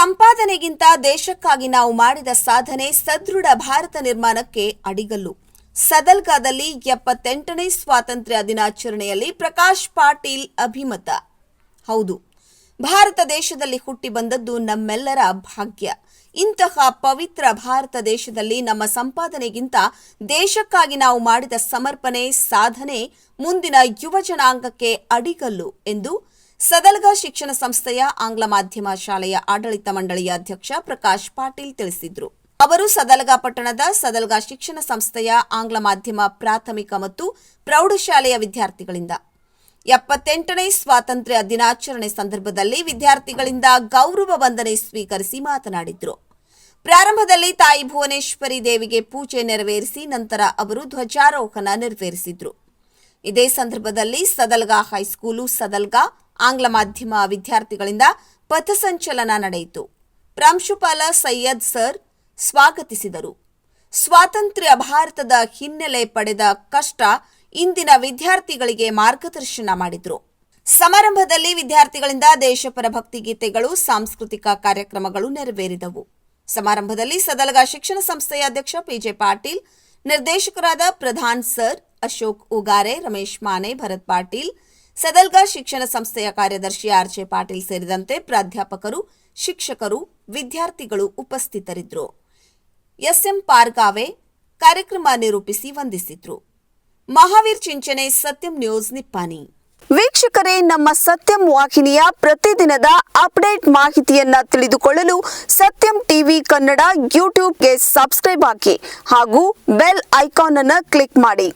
ಸಂಪಾದನೆಗಿಂತ ದೇಶಕ್ಕಾಗಿ ನಾವು ಮಾಡಿದ ಸಾಧನೆ ಸದೃಢ ಭಾರತ ನಿರ್ಮಾಣಕ್ಕೆ ಅಡಿಗಲ್ಲು. ಸದಲ್ಗಾದಲ್ಲಿ ಎಪ್ಪತ್ತೆಂಟನೇ ಸ್ವಾತಂತ್ರ್ಯ ದಿನಾಚರಣೆಯಲ್ಲಿ ಪ್ರಕಾಶ್ ಪಾಟೀಲ್ ಅಭಿಮತ. ಹೌದು, ಭಾರತ ದೇಶದಲ್ಲಿ ಹುಟ್ಟಿ ಬಂದದ್ದು ನಮ್ಮೆಲ್ಲರ ಭಾಗ್ಯ. ಇಂತಹ ಪವಿತ್ರ ಭಾರತ ದೇಶದಲ್ಲಿ ನಮ್ಮ ಸಂಪಾದನೆಗಿಂತ ದೇಶಕ್ಕಾಗಿ ನಾವು ಮಾಡಿದ ಸಮರ್ಪಣೆ, ಸಾಧನೆ ಮುಂದಿನ ಯುವ ಜನಾಂಗಕ್ಕೆ ಅಡಿಗಲ್ಲು ಎಂದು ಸದಲ್ಗ ಶಿಕ್ಷಣ ಸಂಸ್ಥೆಯ ಆಂಗ್ಲ ಮಾಧ್ಯಮ ಶಾಲೆಯ ಆಡಳಿತ ಮಂಡಳಿಯ ಅಧ್ಯಕ್ಷ ಪ್ರಕಾಶ್ ಪಾಟೀಲ್ ತಿಳಿಸಿದರು. ಅವರು ಸದಲ್ಗಾ ಪಟ್ಟಣದ ಸದಲ್ಗ ಶಿಕ್ಷಣ ಸಂಸ್ಥೆಯ ಆಂಗ್ಲ ಮಾಧ್ಯಮ ಪ್ರಾಥಮಿಕ ಮತ್ತು ಪ್ರೌಢಶಾಲೆಯ ವಿದ್ಯಾರ್ಥಿಗಳಿಂದ. ಎಪ್ಪತ್ತೆಂಟನೇ ಸ್ವಾತಂತ್ರ್ಯ ದಿನಾಚರಣೆ ಸಂದರ್ಭದಲ್ಲಿ ವಿದ್ಯಾರ್ಥಿಗಳಿಂದ ಗೌರವ ವಂದನೆ ಸ್ವೀಕರಿಸಿ ಮಾತನಾಡಿದರು. ಪ್ರಾರಂಭದಲ್ಲಿ ತಾಯಿ ಭುವನೇಶ್ವರಿ ದೇವಿಗೆ ಪೂಜೆ ನೆರವೇರಿಸಿ ನಂತರ ಅವರು ಧ್ವಜಾರೋಹಣ ನೆರವೇರಿಸಿದ್ರು. ಇದೇ ಸಂದರ್ಭದಲ್ಲಿ ಸದಲ್ಗಾ ಹೈಸ್ಕೂಲು ಸದಲ್ಗ ಆಂಗ್ಲ ಮಾಧ್ಯಮ ವಿದ್ಯಾರ್ಥಿಗಳಿಂದ ಪಥಸಂಚಲನ ನಡೆಯಿತು. ಪ್ರಾಂಶುಪಾಲ ಸೈಯದ್ ಸರ್ ಸ್ವಾಗತಿಸಿದರು. ಸ್ವಾತಂತ್ರ್ಯ ಭಾರತದ ಹಿನ್ನೆಲೆ ಪಡೆದ ಕಷ್ಟ ಇಂದಿನ ವಿದ್ಯಾರ್ಥಿಗಳಿಗೆ ಮಾರ್ಗದರ್ಶನ ಮಾಡಿದರು. ಸಮಾರಂಭದಲ್ಲಿ ವಿದ್ಯಾರ್ಥಿಗಳಿಂದ ದೇಶಪರ ಭಕ್ತಿ ಗೀತೆಗಳು ಸಾಂಸ್ಕೃತಿಕ ಕಾರ್ಯಕ್ರಮಗಳು ನೆರವೇರಿದವು. ಸಮಾರಂಭದಲ್ಲಿ ಸದಲಗ ಶಿಕ್ಷಣ ಸಂಸ್ಥೆಯ ಅಧ್ಯಕ್ಷ ಪಿಜೆ ಪಾಟೀಲ್, ನಿರ್ದೇಶಕರಾದ ಪ್ರಧಾನ್ ಸರ್ ಅಶೋಕ್ ಉಗಾರೆ, ರಮೇಶ್ ಮಾನೆ, ಭರತ್ ಪಾಟೀಲ್ ಸದಲ್ಗ ಶಿಕ್ಷಣ ಸಂಸ್ಥೆಯ ಕಾರ್ಯದರ್ಶಿ ಆರ್ಜೆ ಪಾಟೀಲ್ ಸೇರಿದಂತೆ ಪ್ರಾಧ್ಯಾಪಕರು, ಶಿಕ್ಷಕರು, ವಿದ್ಯಾರ್ಥಿಗಳು ಉಪಸ್ಥಿತರಿದ್ದರು. ಎಸ್ಎಂ ಪಾರ್ಗಾವೆ ಕಾರ್ಯಕ್ರಮ ನಿರೂಪಿಸಿ ವಂದಿಸಿದ್ರು. ಮಹಾವೀರ್ ಚಿಂಚನೆ ಸತ್ಯಂ ನ್ಯೂಸ್ ನಿಪ್ಪಾನಿ ವೀಕ್ಷಕರೇ, ನಮ್ಮ ಸತ್ಯಂ ವಾಹಿನಿಯ ಪ್ರತಿದಿನದ ಅಪ್ಡೇಟ್ ಮಾಹಿತಿಯನ್ನ ತಿಳಿದುಕೊಳ್ಳಲು ಸತ್ಯಂ ಟಿವಿ ಕನ್ನಡ ಯೂಟ್ಯೂಬ್ಗೆ ಸಬ್ಸ್ಕ್ರೈಬ್ ಹಾಕಿ ಹಾಗೂ ಬೆಲ್ ಐಕಾನ್ ಅನ್ನು ಕ್ಲಿಕ್ ಮಾಡಿ.